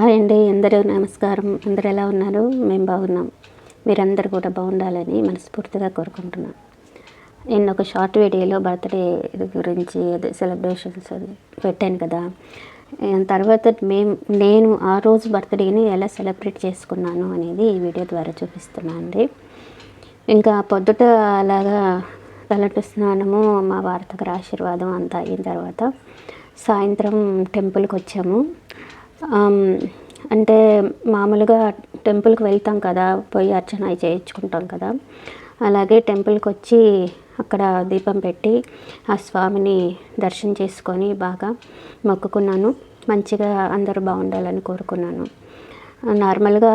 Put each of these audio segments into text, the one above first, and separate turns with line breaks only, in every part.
Hi అండి అందరూ నమస్కారం. అందరు ఎలా ఉన్నారు? మేము బాగున్నాం. మీరందరూ కూడా బాగుండాలని మనస్ఫూర్తిగా కోరుకుంటున్నాం. నేను ఒక షార్ట్ వీడియోలో బర్త్డే గురించి అదే సెలబ్రేషన్స్ అది పెట్టాను కదా. తర్వాత మేము నేను ఆ రోజు బర్త్డేని ఎలా సెలబ్రేట్ చేసుకున్నాను అనేది ఈ వీడియో ద్వారా చూపిస్తున్నాను అండి. ఇంకా పొద్దుట అలాగా తలంటు స్నానము మా వార్తకు ఆశీర్వాదం అంతా అయిన తర్వాత సాయంత్రం టెంపుల్కి వచ్చాము. అంటే మామూలుగా టెంపుల్కి వెళ్తాం కదా పోయి అర్చన అవి చేయించుకుంటాం కదా. అలాగే టెంపుల్కి వచ్చి అక్కడ దీపం పెట్టి ఆ స్వామిని దర్శనం చేసుకొని బాగా మొక్కుకున్నాను. మంచిగా అందరూ బాగుండాలని కోరుకున్నాను. నార్మల్గా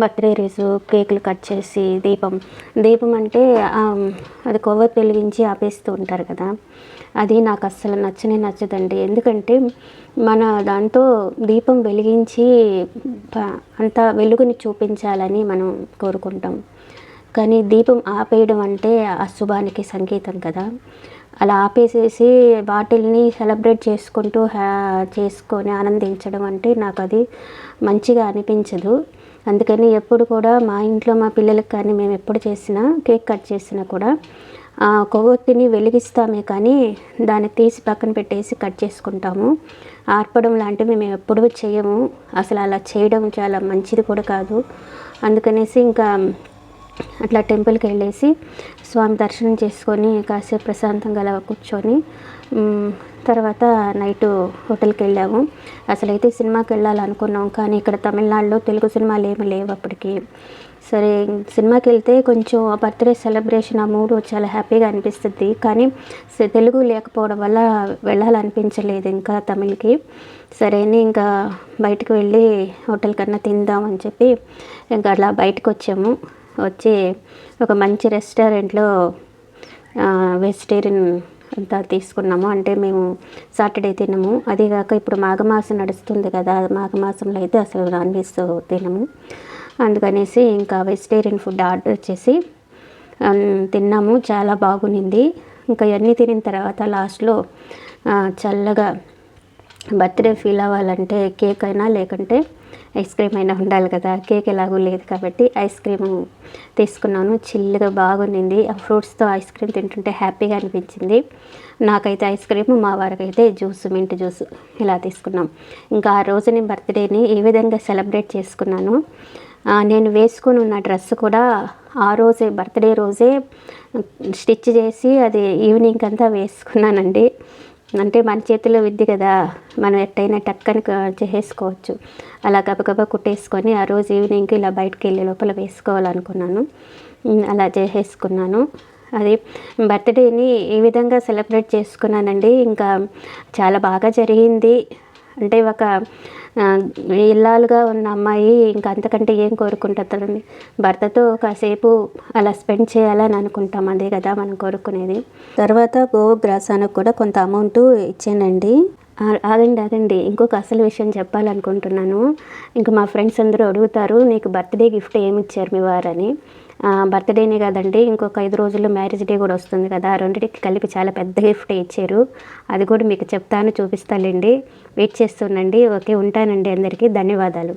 బర్త్డే రోజు కేకులు కట్ చేసి దీపం దీపం అంటే అది కొవ్వ వెలిగించి ఆపేస్తూ ఉంటారు కదా. అది నాకు అస్సలు నచ్చనే నచ్చదండి. ఎందుకంటే మన దాంతో దీపం వెలిగించి అంత వెలుగుని చూపించాలని మనం కోరుకుంటాం. కానీ దీపం ఆపేయడం అంటే అశుభానికి సంకేతం కదా. అలా ఆపేసేసి వాటిల్ని సెలబ్రేట్ చేసుకుంటూ హ్యా చేసుకొని ఆనందించడం అంటే నాకు అది మంచిగా అనిపించదు. అందుకని ఎప్పుడు కూడా మా ఇంట్లో మా పిల్లలకు కానీ మేము ఎప్పుడు చేసినా కేక్ కట్ చేసినా కూడా ఆ కొవ్వొత్తిని వెలిగిస్తామే కానీ దాన్ని తీసి పక్కన పెట్టేసి కట్ చేసుకుంటాము. ఆర్పడం లాంటివి మేము ఎప్పుడూ చేయము. అసలు అలా చేయడం చాలా మంచిది కూడా కాదు. అందుకనేసి ఇంకా అట్లా టెంపుల్కి వెళ్ళేసి స్వామి దర్శనం చేసుకొని కాసేపు ప్రశాంతంగా అలా కూర్చొని తర్వాత నైట్ హోటల్కి వెళ్ళాము. అసలైతే సినిమాకి వెళ్ళాలనుకున్నాం కానీ ఇక్కడ తమిళనాడులో తెలుగు సినిమాలు ఏమీ లేవు అప్పటికి. సరే సినిమాకి వెళ్తే కొంచెం ఆ బర్త్డే సెలబ్రేషన్ ఆ మూడు చాలా హ్యాపీగా అనిపిస్తుంది. కానీ తెలుగు లేకపోవడం వల్ల వెళ్ళాలనిపించలేదు ఇంకా తమిళ్కి. సరే అని ఇంకా బయటకు వెళ్ళి హోటల్ కన్నా తిందాం అని చెప్పి ఇంకా అలా బయటకు వచ్చాము. వచ్చి ఒక మంచి రెస్టారెంట్లో వెజిటేరియన్ అంతా తీసుకున్నాము. అంటే మేము సాటర్డే తినము. అదేగాక ఇప్పుడు మాఘమాసం నడుస్తుంది కదా మాఘమాసంలో అయితే అసలు నాన్ వెజ్ తినము. అందుకనేసి ఇంకా వెజిటేరియన్ ఫుడ్ ఆర్డర్ చేసి తిన్నాము. చాలా బాగునింది. ఇంకా ఇవన్నీ తినిన తర్వాత లాస్ట్లో చల్లగా బర్త్డే ఫీల్ అవ్వాలంటే కేక్ అయినా లేకుంటే ఐస్ క్రీమ్ అయినా ఉండాలి కదా. కేక్ ఎలాగూ లేదు కాబట్టి ఐస్ క్రీమ్ తీసుకున్నాను. చిల్లుగా బాగుండింది. ఆ ఫ్రూట్స్తో ఐస్ క్రీమ్ తింటుంటే హ్యాపీగా అనిపించింది. నాకైతే ఐస్ క్రీమ్ మా వారికైతే జ్యూస్ మింట్ జ్యూస్ ఇలా తీసుకున్నాం. ఇంకా ఆ రోజుని బర్త్డేని ఈ విధంగా సెలబ్రేట్ చేసుకున్నాను? నేను వేసుకుని ఉన్న డ్రెస్ కూడా ఆ రోజే బర్త్డే రోజే స్టిచ్ చేసి అది ఈవినింగ్ అంతా వేసుకున్నానండి. అంటే మన చేతిలో విద్య కదా మనం ఎట్టయినా టక్కని చేసేసుకోవచ్చు. అలా గబగబా కుట్టేసుకొని ఆ రోజు ఈవినింగ్కి ఇలా బయటకు వెళ్ళే లోపల వేసుకోవాలనుకున్నాను. అలా చేసేసుకున్నాను. అది బర్త్డేని ఈ విధంగా సెలబ్రేట్ చేసుకున్నానండి. ఇంకా చాలా బాగా జరిగింది. అంటే ఒక ఇల్లాలుగా ఉన్న అమ్మాయి ఇంకా అంతకంటే ఏం కోరుకుంటుందండి? భర్తతో కాసేపు అలా స్పెండ్ చేయాలని అనుకుంటాం అదే కదా మనం కోరుకునేది. తర్వాత గోగ్రాసానికి కూడా కొంత అమౌంట్ ఇచ్చానండి. ఆగండి ఆగండి. ఇంకొక అసలు విషయం చెప్పాలనుకుంటున్నాను. ఇంకా మా ఫ్రెండ్స్ అందరూ అడుగుతారు నీకు బర్త్డే గిఫ్ట్ ఏమి ఇచ్చారు మీ వారని? బర్త్డేనే కదండి ఇంకొక ఐదు రోజుల్లో మ్యారేజ్ డే కూడా వస్తుంది కదా ఆ రెండింటికి కలిపి చాలా పెద్ద గిఫ్ట్ ఇచ్చారు. అది కూడా మీకు చెప్తాను చూపిస్తానండి వెయిట్ చేస్తుండండి ఓకే ఉంటానండి అందరికీ. ధన్యవాదాలు.